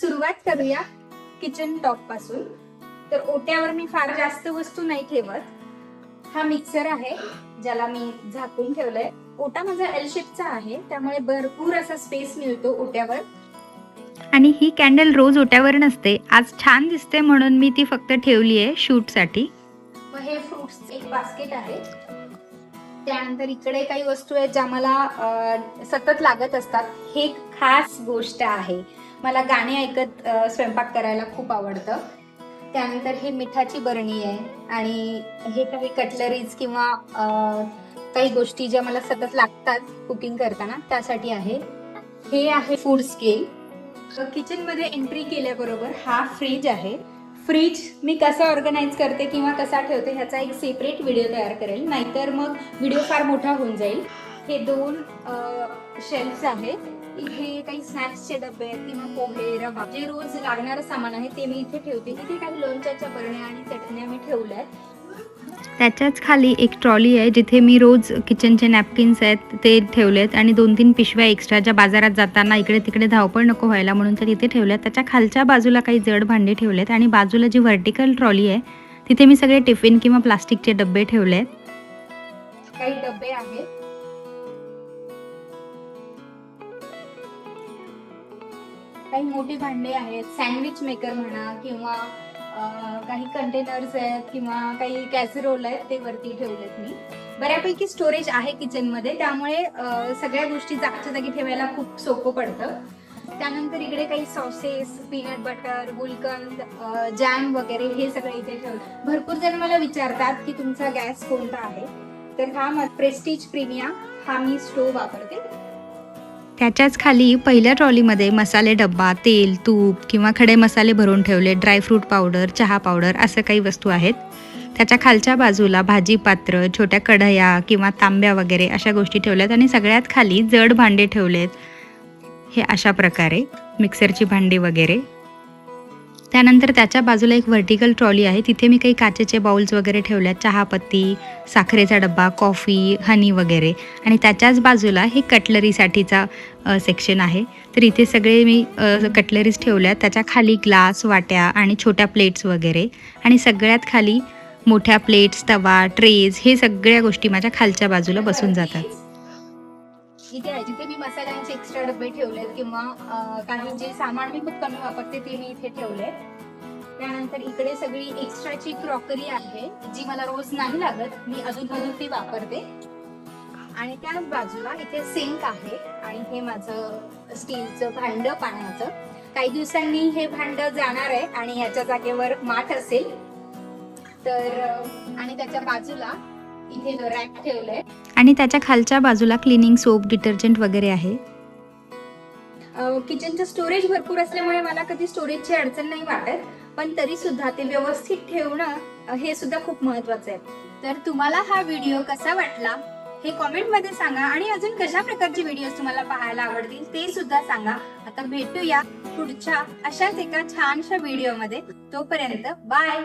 सुरुवात करूया किचन टॉपपासून. तर ओट्यावर मी फार जास्त वस्तू नाही ठेवत. हा मिक्सर आहे ज्याला मी झाकून ठेवलंय. ओटा माझा एल शेपचा आहे त्यामुळे भरपूर असा स्पेस मिळतो ओट्यावर. आणि ही कॅन्डल रोज ओट्यावर नसते आज छान दिसते म्हणून मी ती फक्त ठेवली आहे शूटसाठी व हे फ्रुट्स एक बास्केट आहे. त्यानंतर इकडे काही वस्तू आहेत ज्या मला सतत लागत असतात. हे एक खास गोष्ट आहे. मला गाणे ऐकत स्वयंपाक करायला खूप आवडतं. त्यानंतर हे मिठाची बरणी आहे आणि हे काही कटलरीज किंवा काही गोष्टी ज्या मला सतत लागतात कुकिंग करताना त्यासाठी आहे. हे आहे फूड स्केल. किचनमध्ये एंट्री केल्याबरोबर हा फ्रीज आहे. फ्रीज मी कसा ऑर्गनाईज करते किंवा कसा ठेवते ह्याचा एक सेपरेट व्हिडिओ तयार करेल. नाहीतर मग व्हिडिओ फार मोठा होऊन जाईल. हे दोन शेल्फ्स आहेत. इथे काही स्नॅक्सचे डबे आहेत किंवा पोहे रवा जे रोज लागणारं सामान आहे ते मी इथे ठेवते. इथे काही लोणच्याच्या बरण्या आणि चटण्या मी ठेवल्या आहेत. त्याच्याच खाली एक ट्रॉली आहे जिथे मी रोज किचनचे नॅपकिन्स आहेत ते ठेवलेत आणि दोन तीन पिशव्या एक्स्ट्रा ज्या बाजारात जाताना इकडे तिकडे धावपळ नको व्हायला म्हणून त्या तिथे ठेवल्यात त्याच्या खालच्या बाजूला काही जड भांडे ठेवलेत आणि बाजूला जी व्हर्टिकल ट्रॉली आहे तिथे मी सगळे टिफिन किंवा प्लास्टिकचे डबे ठेवले आहेत. काही डबे आहेत. काही मोठी भांडे आहेत सँडविच मेकर म्हणा किंवा काही कंटेनर्स आहेत किंवा काही कॅसरोल आहेत ते वरती ठेवलेत मी. बऱ्यापैकी स्टोरेज आहे किचनमध्ये त्यामुळे सगळ्या गोष्टी जागच्या जागी ठेवायला खूप सोपं पडतं. त्यानंतर इकडे काही सॉसेस पीनट बटर गुलकंद जॅम वगैरे हे सगळं इथे ठेवलं भरपूर जण मला विचारतात की तुमचा गॅस कोणता आहे? तर हा प्रेस्टीज प्रीमिया हा मी स्टोव वापरते. त्याच्याच खाली पहिल्या ट्रॉलीमध्ये मसाले डब्बा तेल तूप किंवा खडे मसाले भरून ठेवले ड्रायफ्रूट पावडर चहा पावडर असं काही वस्तू आहेत. त्याच्या खालच्या बाजूला भाजी पात्र छोट्या कढया किंवा तांब्या वगैरे अशा गोष्टी ठेवल्यात आणि सगळ्यात खाली जड भांडे ठेवलेत. हे अशा प्रकारे मिक्सरची भांडी वगैरे त्यानंतर त्याच्या बाजूला एक व्हर्टिकल ट्रॉली आहे. तिथे मी काही काचेचे बाउल्स वगैरे ठेवल्यात. चहापत्ती साखरेचा डब्बा कॉफी हनी वगैरे. आणि त्याच्याच बाजूला हे कटलरीसाठीचा सेक्शन आहे. तर इथे सगळे मी कटलरीज ठेवल्यात. त्याच्याखाली ग्लास वाट्या आणि छोट्या प्लेट्स वगैरे. आणि सगळ्यात खाली मोठ्या प्लेट्स तवा ट्रेज हे सगळ्या गोष्टी माझ्या खालच्या बाजूला बसून जातात. इथे आहे. जिथे मी मसाल्यांचे एक्स्ट्रा डबे ठेवलेत किंवा काही जे सामान मी खूप कमी वापरते ते मी इथे ठेवले त्यानंतर इकडे सगळी एक्स्ट्राची क्रॉकरी आहे जी मला रोज नाही लागत. मी अजून ती वापरते. आणि त्याच बाजूला इथे सिंक आहे आणि हे माझं स्टीलचं भांड पाण्याचं. काही दिवसांनी हे भांड जाणार आहे आणि ह्याच्या जागेवर माठ असेल. तर आणि त्याच्या बाजूला इथे रॅक ठेवलंय. आणि त्याच्या खालच्या बाजूला क्लिनिंग सोप डिटर्जंट वगैरे आहे. किचनचं स्टोरेज भरपूर असल्यामुळे मला कधी स्टोरेजची अडचण नाही वाटत पण तरी सुद्धा ते व्यवस्थित ठेवणं हे सुद्धा खूप महत्वाचं आहे. तर तुम्हाला हा व्हिडिओ कसा वाटला हे कॉमेंटमध्ये सांगा आणि अजून कशा प्रकारचे व्हिडिओ तुम्हाला पाहायला आवडतील ते सुद्धा सांगा. आता भेटूया पुढच्या अशाच एका छानशा व्हिडिओमध्ये. तोपर्यंत बाय